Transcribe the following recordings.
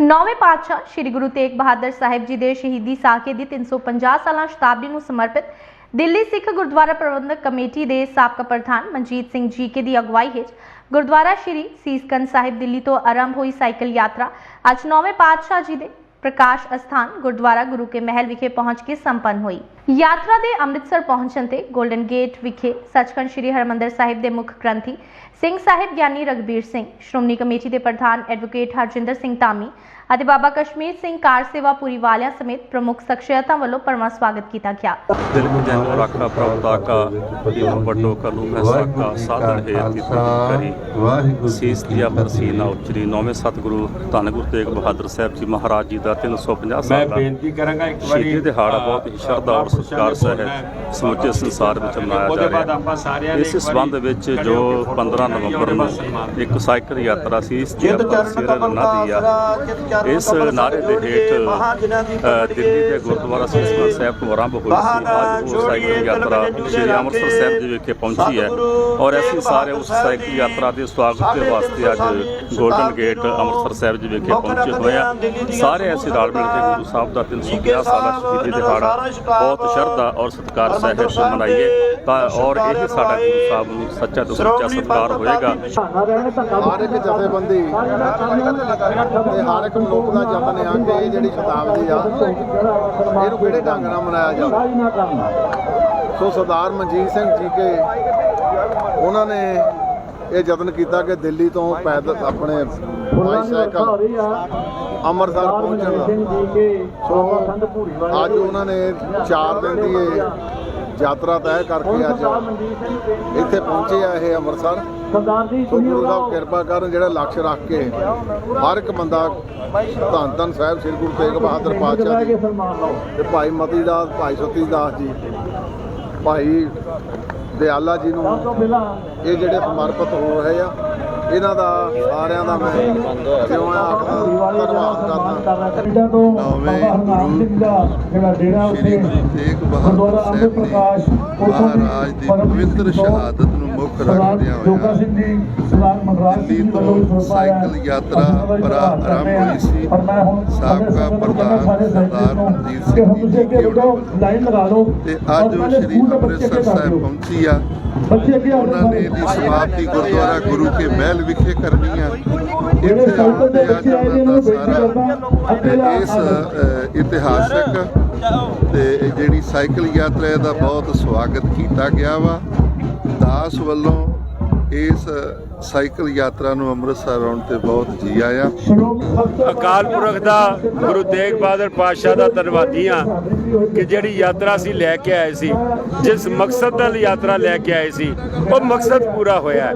ਨੌਵੇਂ ਪਾਤਸ਼ਾਹ ਸ੍ਰੀ ਗੁਰੂ ਤੇਗ ਬਹਾਦਰ ਸਾਹਿਬ ਜੀ ਦੇ ਸ਼ਹੀਦੀ ਸਾਕੇ ਦੀ 350 ਸਾਲਾ ਸ਼ਤਾਬਦੀ ਨੂੰ ਸਮਰਪਿਤ ਦਿੱਲੀ ਸਿੱਖ ਗੁਰਦੁਆਰਾ ਪ੍ਰਬੰਧਕ ਕਮੇਟੀ ਦੇ ਸਾਬਕਾ ਪ੍ਰਧਾਨ ਮਨਜੀਤ ਸਿੰਘ ਜੀਕੇ ਦੀ ਅਗਵਾਈ ਹੇਠ ਗੁਰਦੁਆਰਾ ਸ੍ਰੀ ਸੀਸਗੰਜ ਸਾਹਿਬ ਦਿੱਲੀ ਤੋਂ ਆਰੰਭ ਹੋਈ ਸਾਈਕਲ ਯਾਤਰਾ ਅੱਜ ਨੌਵੇਂ ਪਾਤਸ਼ਾਹ ਜੀ ਦੇ ਪ੍ਰਕਾਸ਼ ਅਸਥਾਨ ਗੁਰਦੁਆਰਾ ਗੁਰੂ ਕੇ ਮਹਿਲ ਵਿਖੇ ਪਹੁੰਚ ਕੇ ਸੰਪੰਨ ਹੋਈ। ਯਾਤਰਾ ਦੇ ਅੰਮ੍ਰਿਤਸਰ ਪਹੁੰਚਣ ਤੇ 골ਡਨ ਗੇਟ ਵਿਖੇ ਸੱਚਖੰਡ ਸ੍ਰੀ ਹਰਮੰਦਰ ਸਾਹਿਬ ਦੇ ਮੁੱਖ ਗ੍ਰੰਥੀ ਸਿੰਘ ਸਾਹਿਬ ਗਿਆਨੀ ਰਗਬੀਰ ਸਿੰਘ ਸ਼੍ਰੋਮਣੀ ਕਮੇਟੀ ਦੇ ਪ੍ਰਧਾਨ ਐਡਵੋਕੇਟ ਹਰਜਿੰਦਰ ਸਿੰਘ ਧਾਮੀ ਅਤੇ ਬਾਬਾ ਕਸ਼ਮੀਰ ਸਿੰਘ ਕਾਰ ਸੇਵਾ ਪੂਰੀ ਵਾਲਿਆਂ ਸਮੇਤ ਪ੍ਰਮੁੱਖ ਸ਼ਖਸੀਅਤਾਂ ਵੱਲੋਂ ਪਰਮਾ ਸਵਾਗਤ ਕੀਤਾ ਗਿਆ। ਦਿਲ ਮੁ ਜੈਨੋ ਰਾਖਾ ਪ੍ਰਭ ਤਾਕਾ ਦੀਨ ਵੱਡੋ ਕਲੂ ਮੈਂ ਸਾਕਾ ਸਾਧਨ ਹੈ ਤਿਤ ਕਰੀ। ਵਾਹਿਗੁਰੂ ਸੀਸ ਦੀਆ ਬਰਸੀ ਨਾ ਉਚਰੀ ਨੌਵੇਂ ਸਤਿਗੁਰੂ ਧੰਨ ਗੁਰੂ ਤੇਗ ਬਹਾਦਰ ਸਾਹਿਬ ਜੀ ਮਹਾਰਾਜ ਜੀ ਦਾ 350 ਮੈਂ ਸਾਲ ਦਾ ਬੇਨਤੀ ਕਰਾਂਗਾ ਇੱਕ ਵਾਰੀ ਸ਼ਹੀਦੀ ਦਿਹਾੜਾ ਬਹੁਤ ਹੀ ਸ਼ਰਧਾ ਔਰ ਸਤਿਕਾਰ ਸਹਿਤ ਸਮੁੱਚੇ ਸੰਸਾਰ ਵਿੱਚ ਮਨਾਇਆ ਜਾ ਰਿਹਾ ਹੈ। ਇਸ ਇੱਕ ਵਿੱਚ ਜੋ 15 ਨਵੰਬਰ ਨੂੰ ਇੱਕ ਸਾਈਕਲ ਯਾਤਰਾ ਸੀ ਸਿਰ ਨਦੀ ਇਸ ਨਾਰੇ ਦੇ ਹੇਠ ਦਿੱਲੀ ਦੇ ਗੁਰਦੁਆਰਾ ਸੀਸਗੰਜ ਸਾਹਿਬ ਤੋਂ ਆਰੰਭ ਹੋਈ ਸੀ। ਅੱਜ ਉਹ ਸਾਈਕਲ ਯਾਤਰਾ ਸ਼੍ਰੀ ਅੰਮ੍ਰਿਤਸਰ ਸਾਹਿਬ ਜੀ ਵਿਖੇ ਪਹੁੰਚੀ ਹੈ। ਔਰ ਅਸੀਂ ਸਾਰੇ ਉਸ ਸਾਈਕਲ ਯਾਤਰਾ ਦੇ ਸਵਾਗਤ ਦੇ ਵਾਸਤੇ ਅੱਜ ਗੋਲਡਨ ਗੇਟ ਅੰਮ੍ਰਿਤਸਰ ਸਾਹਿਬ ਜੀ ਵਿਖੇ ਪਹੁੰਚੇ ਹੋਏ ਆ ਸਾਰੇ ਅਸੀਂ ਰਲ ਮਿਲ ਕੇ ਗੁਰੂ ਸਾਹਿਬ ਦਾ 350 ਸਾਲਾ ਸ਼ਹੀਦੀ ਦਿਹਾੜਾ ਬਹੁਤ ਸ਼ਰਧਾ ਔਰ ਸਤਿਕਾਰ ਸਹਿਤ ਮਨਾਈਏ ਤਾਂ ਔਰ ਇਹ ਸਾਡਾ ਗੁਰੂ ਸਾਹਿਬ ਨੂੰ ਸੱਚਾ ਤੋਂ ਸੱਚਾ ਸਤਿਕਾਰ ਹੋਏਗਾ। ਹਰ ਇੱਕ ਜਥੇਬੰਦੀ ਤੇ ਹਰ ਇੱਕ ਮਨੁੱਖ ਦਾ ਯਤਨ ਆ ਕਿ ਇਹ ਜਿਹੜੀ ਸ਼ਤਾਬਦੀ ਆ ਇਹਨੂੰ ਕਿਹੜੇ ਢੰਗ ਨਾਲ ਮਨਾਇਆ ਜਾਵੇ? ਸੋ ਸਰਦਾਰ ਮਨਜੀਤ ਸਿੰਘ ਜੀ ਕੇ ਉਹਨਾਂ ਨੇ ਇਹ ਯਤਨ ਕੀਤਾ ਕਿ ਦਿੱਲੀ ਤੋਂ ਪੈਦਲ ਆਪਣੇ ਬਾਈਸਾਈਕਲ ਅੰਮ੍ਰਿਤਸਰ ਪਹੁੰਚਣ ਦਾ। ਸੋ ਅੱਜ ਉਹਨਾਂ ਨੇ 4 ਦਿਨ ਦੀ ਇਹ ਯਾਤਰਾ ਤੈਅ ਕਰਕੇ ਅੱਜ ਇੱਥੇ ਪਹੁੰਚੇ ਆ ਇਹ ਅੰਮ੍ਰਿਤਸਰ। ਸੋ ਗੁਰੂ ਸਾਹਿਬ ਕਿਰਪਾ ਕਰਨ ਜਿਹੜਾ ਲਕਸ਼ ਰੱਖ ਕੇ ਹਰ ਇੱਕ ਬੰਦਾ ਧੰਨ ਧੰਨ ਸਾਹਿਬ ਸ੍ਰੀ ਗੁਰੂ ਤੇਗ ਬਹਾਦਰ ਪਾਤਸ਼ਾਹ ਜੀ। ਤੇ ਭਾਈ ਮਤੀ ਦਾਸ ਭਾਈ ਸਤੀ ਦਾਸ ਜੀ ਭਾਈ ਦਿਆਲਾ ਜੀ ਨੂੰ ਇਹ ਜਿਹੜੇ ਸਮਰਪਿਤ ਹੋ ਰਹੇ ਆ ਇਹਨਾਂ ਦਾ ਸਾਰਿਆਂ ਦਾ ਮੈਂ ਜਿਉਂ ਆਖਦਾ ਧੰਨਵਾਦ ਕਰਦਾ। ਨੌਵੇਂ ਗੁਰੂ ਸ਼੍ਰੀ ਗੁਰੂ ਤੇਗ ਬਹਾਦਰ ਸਾਹਿਬ ਨੇ ਮਹਾਰਾਜ ਦੀ ਪਵਿੱਤਰ ਸ਼ਹਾਦਤ ਨੂੰ ਮੁੱਖ ਰੱਖਦਿਆਂ ਹੋਇਆ ਦਿੱਲੀ ਤੋਂ ਸਾਈਕਲ ਯਾਤਰਾ ਪਰ ਆਰੰਭ ਹੋਈ ਸੀ। ਸਾਬਕਾ ਪ੍ਰਧਾਨ ਸਰਦਾਰ ਮਨਜੀਤ ਸਿੰਘ ਜੀ ਕੇ ਵੱਲੋਂ ਤੇ ਅੱਜ ਉਹ ਸ਼੍ਰੀ ਅੰਮ੍ਰਿਤਸਰ ਸਾਹਿਬ ਪਹੁੰਚੀ ਆ। ਉਹਨਾਂ ਨੇ ਦੀ ਸਮਾਪਤੀ ਗੁਰਦੁਆਰਾ ਗੁਰੂ ਕੇ ਮਹਿਲ ਵਿਖੇ ਕਰਨੀ ਆ। ਇੱਥੇ ਆਉਣ ਤੇ ਅੱਜ ਉਹਨਾਂ ਦਾ ਸਾਰਾ ਇਸ ਇਤਿਹਾਸਕ ਤੇ ਜਿਹੜੀ ਸਾਈਕਲ ਯਾਤਰਾ ਦਾ ਬਹੁਤ ਸਵਾਗਤ ਕੀਤਾ ਗਿਆ ਵਾ। ਦਾਸ ਵੱਲੋਂ ਇਸ ਸਾਈਕਲ ਯਾਤਰਾ ਨੂੰ ਅੰਮ੍ਰਿਤਸਰ ਆਉਣ ਤੇ ਬਹੁਤ ਜੀ ਆਇਆ। ਅਕਾਲ ਪੁਰਖ ਦਾ ਗੁਰੂ ਤੇਗ ਬਹਾਦਰ ਪਾਤਸ਼ਾਹ ਦਾ ਧੰਨਵਾਦੀ ਹਾਂ ਕਿ ਜਿਹੜੀ ਯਾਤਰਾ ਅਸੀਂ ਲੈ ਕੇ ਆਏ ਸੀ, ਜਿਸ ਮਕਸਦ ਨਾਲ ਯਾਤਰਾ ਲੈ ਕੇ ਆਏ ਸੀ, ਉਹ ਮਕਸਦ ਪੂਰਾ ਹੋਇਆ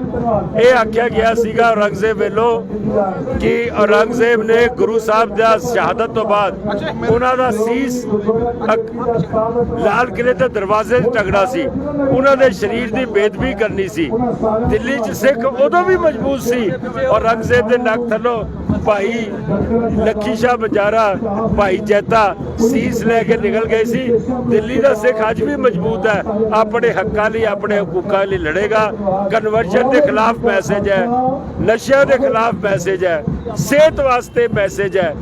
ਇਹ ਆਖਿਆ ਗਿਆ ਸੀਗਾ ਔਰੰਗਜ਼ੇਬ ਵੱਲੋਂ ਕਿ ਔਰੰਗਜ਼ੇਬ ਨੇ ਗੁਰੂ ਸਾਹਿਬ ਦਾ ਸ਼ਹਾਦਤ ਤੋਂ ਬਾਅਦ ਉਹਨਾਂ ਦਾ ਸੀਸ ਲਾਲ ਕਿਲੇ ਦੇ ਦਰਵਾਜ਼ੇ 'ਤੇ ਟੰਗਣਾ ਸੀ। ਉਹਨਾਂ ਦੇ ਸਰੀਰ ਦੀ ਬੇਦਬੀ ਕਰਨੀ ਸੀ। ਦਿੱਲੀ 'ਚ ਸਿੱਖ, ਉਦੋਂ ਵੀ ਮਜ਼ਬੂਤ ਸੀ। ਔਰੰਗਜ਼ੇਬ ਦੇ ਨੱਕ ਥੱਲੋਂ ਭਾਈ ਲੱਖੀ ਸ਼ਾਹ ਬਜਾਰਾ, ਭਾਈ ਜੈਤਾ ਸੀਸ ਲੈ ਕੇ ਨਿਕਲ ਗਏ ਸੀ। ਦਿੱਲੀ ਦਾ ਸਿੱਖ ਅੱਜ ਵੀ ਮਜ਼ਬੂਤ ਹੈ। ਆਪਣੇ ਹੱਕਾਂ ਲਈ, ਆਪਣੇ ਹਕੂਕਾਂ ਲਈ ਲੜੇਗਾ। ਕਨਵਰਸ਼ਨ ਦੇ ਖਿਲਾਫ ਮੈਸੇਜ ਹੈ। ਨਸ਼ਿਆਂ ਦੇ ਖਿਲਾਫ ਮੈਸੇਜ ਹੈ। ਸਿਹਤ ਵਾਸਤੇ ਮੈਸੇਜ ਹੈ।